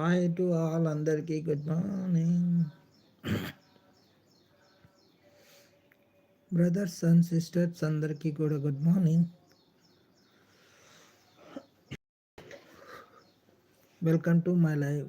Hi to all అందరికీ good morning brothers and sisters అందరికీ కూడా good morning welcome to my live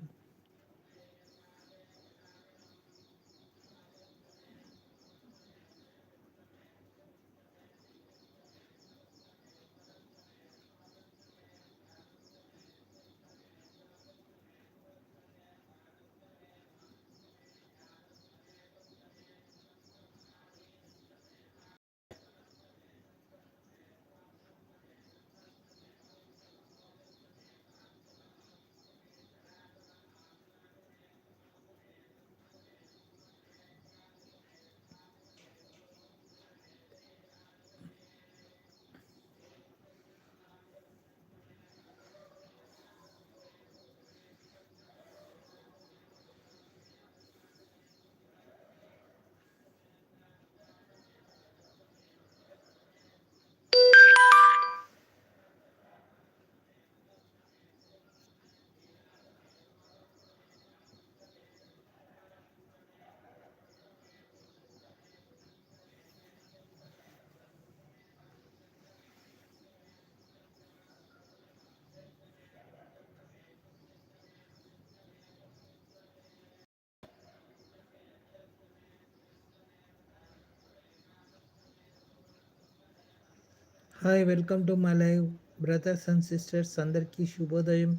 hi welcome to my live brothers and sisters అందరికీ శుభోదయం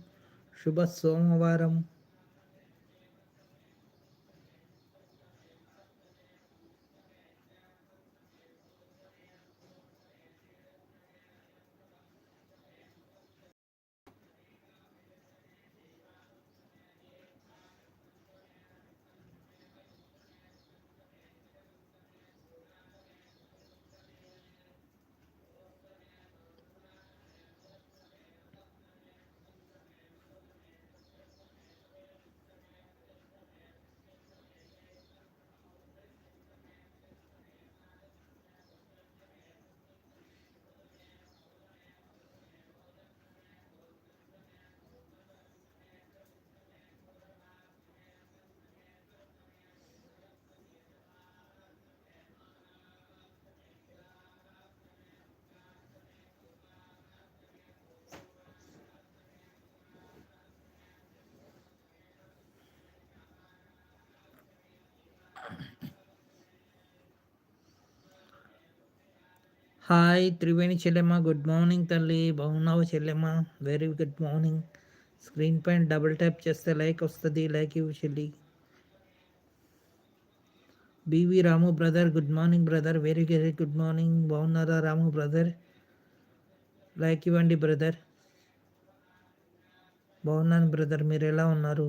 శుభ సోమవారం hi Triveni చెల్లెమ్మ good morning తల్లి బాగున్నావు చెల్లెమ్మ వెరీ గుడ్ మార్నింగ్ స్క్రీన్ పైన డబుల్ ట్యాప్ చేస్తే లైక్ వస్తుంది లైక్ ఇవ్వు చెల్లి. BV Ramu brother good morning brother very very good morning బాగున్నారా రాము బ్రదర్ లైక్ ఇవ్వండి బ్రదర్ బాగున్నాను బ్రదర్ మీరు ఎలా ఉన్నారు?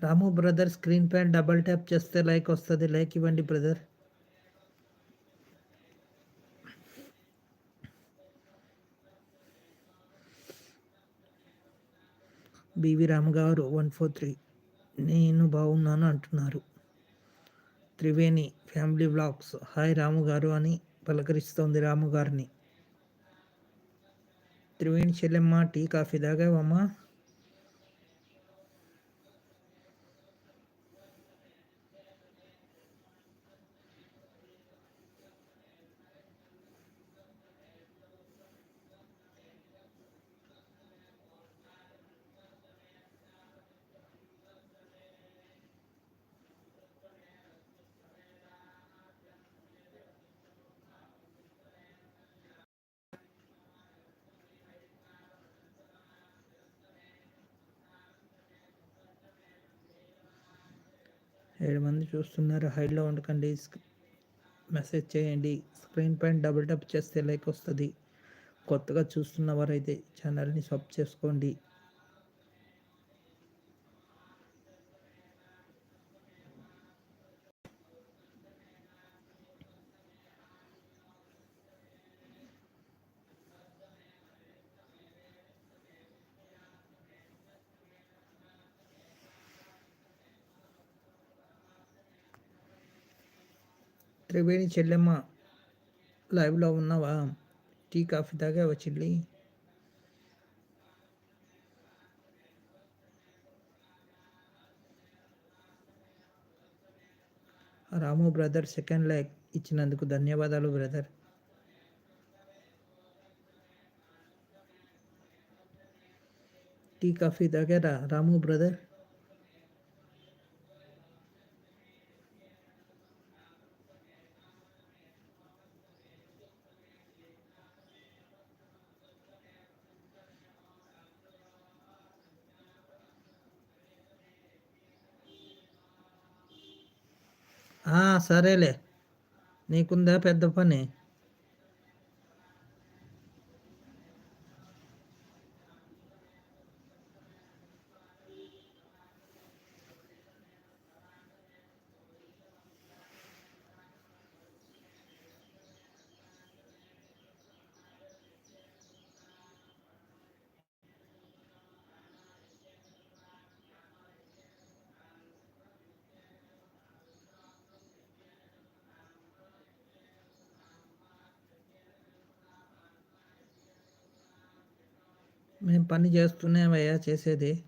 రాము బ్రదర్ స్క్రీన్ పైన డబల్ ట్యాప్ చేస్తే లైక్ వస్తుంది లైక్ ఇవ్వండి బ్రదర్ బీవీ రామ్ గారు వన్ ఫోర్ త్రీ. నేను బాగున్నాను అంటున్నారు. Triveni family blogs. Hi Ramu గారు అని పలకరిస్తోంది రాము గారిని త్రివేణి చెల్లెమ్మ టీ కాఫీ తాగావమ్మా. ఏడు మంది చూస్తున్నారు. హైలో ఉండకండి. మెసేజ్ చేయండి. స్క్రీన్ పైన డబుల్ టప్ చేస్తే లైక్ వస్తుంది. కొత్తగా చూస్తున్న వారైతే ఛానల్ని సబ్ చేసుకోండి. త్రివేణి చెల్లెమ్మ లైవ్లో ఉన్నావా? టీ కాఫీ తాగావా వచ్చింది రాము బ్రదర్ సెకండ్ లెగ్ ఇచ్చినందుకు ధన్యవాదాలు బ్రదర్. టీ కాఫీ తాగారా రాము బ్రదర్? సరేలే. నీకుందా పెద్ద పని? మేము పని చేస్తున్నామయ్యా చేసేది.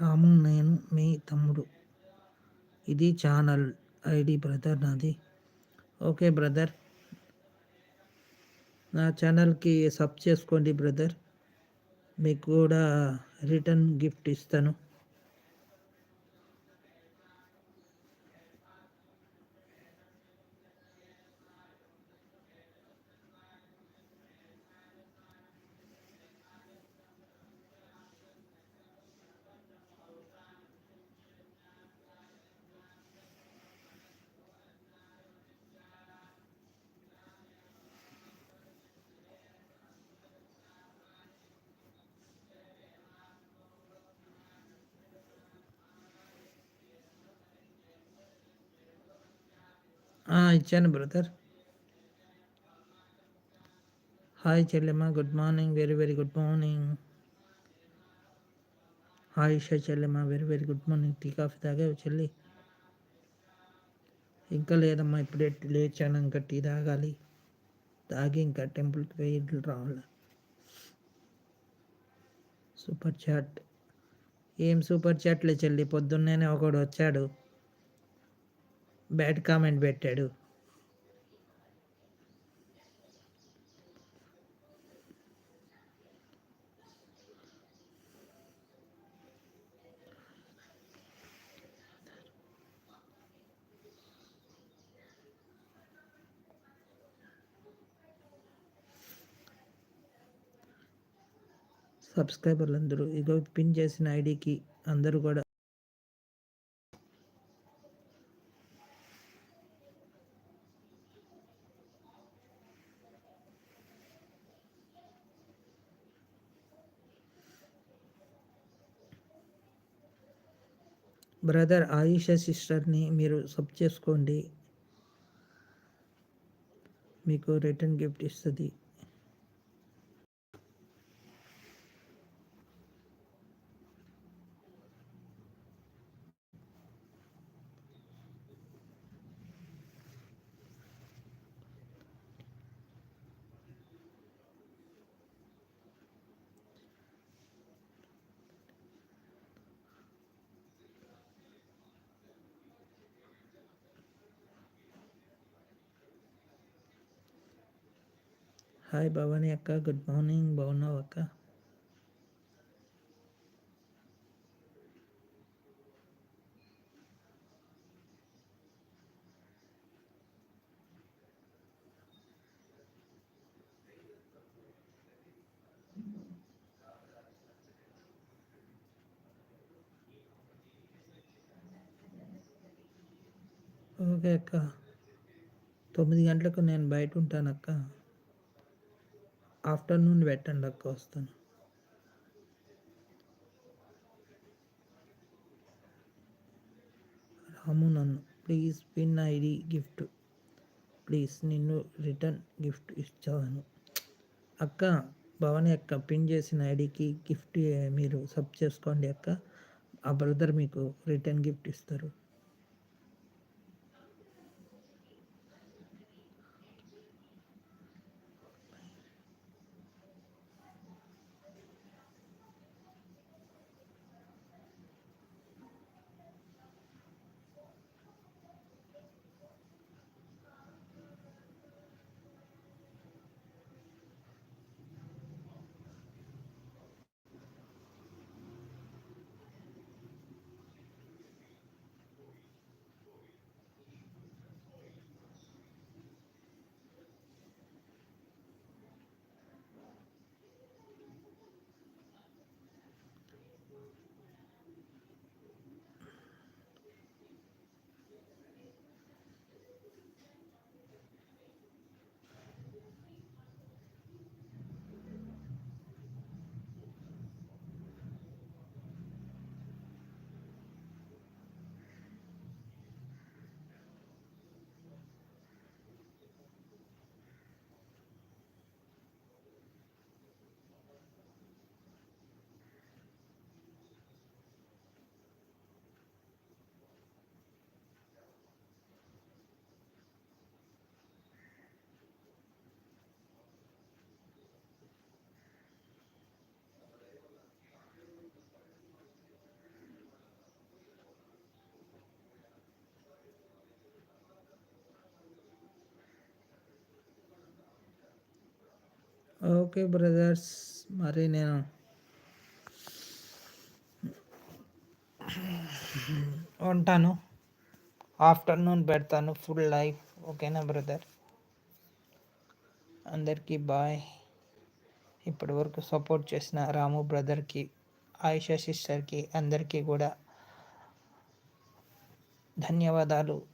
రాము నేను మీ తమ్ముడు. ఇది ఛానల్ ఐడి బ్రదర్ నాది. Okay brother. నా ఛానల్కి సబ్ చేసుకోండి బ్రదర్. మీకు కూడా రిటర్న్ గిఫ్ట్ ఇస్తాను. ఇచ్చాను బ్రదర్. హాయ్ చెల్లెమ్మ good morning very very good morning hi Isha చెల్లెమ్మ very very good morning tea coffee తాగావు చెల్లి. ఇంకా లేదమ్మా ఇప్పుడే లేచాను ఇంకా టీ తాగాలి. తాగి ఇంకా టెంపుల్కి పోయి రావాలి. సూపర్ చాట్ ఏం సూపర్ చాట్లే చెల్లి? పొద్దున్నేనే ఒకడు వచ్చాడు. బ్యాడ్ కామెంట్ పెట్టాడు. సబ్స్క్రైబర్లు అందరూ ఇగో పిన్ చేసిన ఐడికి అందరూ కూడా బ్రదర్ ఆయుష సిస్టర్ని మీరు సబ్ చేసుకోండి. మీకు రిటర్న్ గిఫ్ట్ ఇస్తుంది. హాయ్ భవానీ అక్క గుడ్ మార్నింగ్. బాగున్నావు అక్క? ఓకే అక్క. తొమ్మిది గంటలకు నేను బయట ఉంటాను అక్క ఆఫ్టర్నూన్ పెట్టండి అక్క వస్తాను. రాము నన్ను please pin ID gift. Please నిన్ను రిటర్న్ గిఫ్ట్ ఇచ్చాను. అక్క భవన్ అక్క పిన్ చేసిన ఐడికి గిఫ్ట్ మీరు సబ్ చేసుకోండి అక్క. ఆ బ్రదర్ మీకు రిటర్న్ గిఫ్ట్ ఇస్తారు. ఓకే బ్రదర్స్ మరి నేను ఉంటాను. ఆఫ్టర్నూన్ పెడతాను ఫుల్ లైఫ్. ఓకేనా బ్రదర్? అందరికీ బాయ్. ఇప్పటి వరకు సపోర్ట్ చేసిన రాము బ్రదర్కి ఆయుష సిస్టర్కి అందరికీ కూడా ధన్యవాదాలు.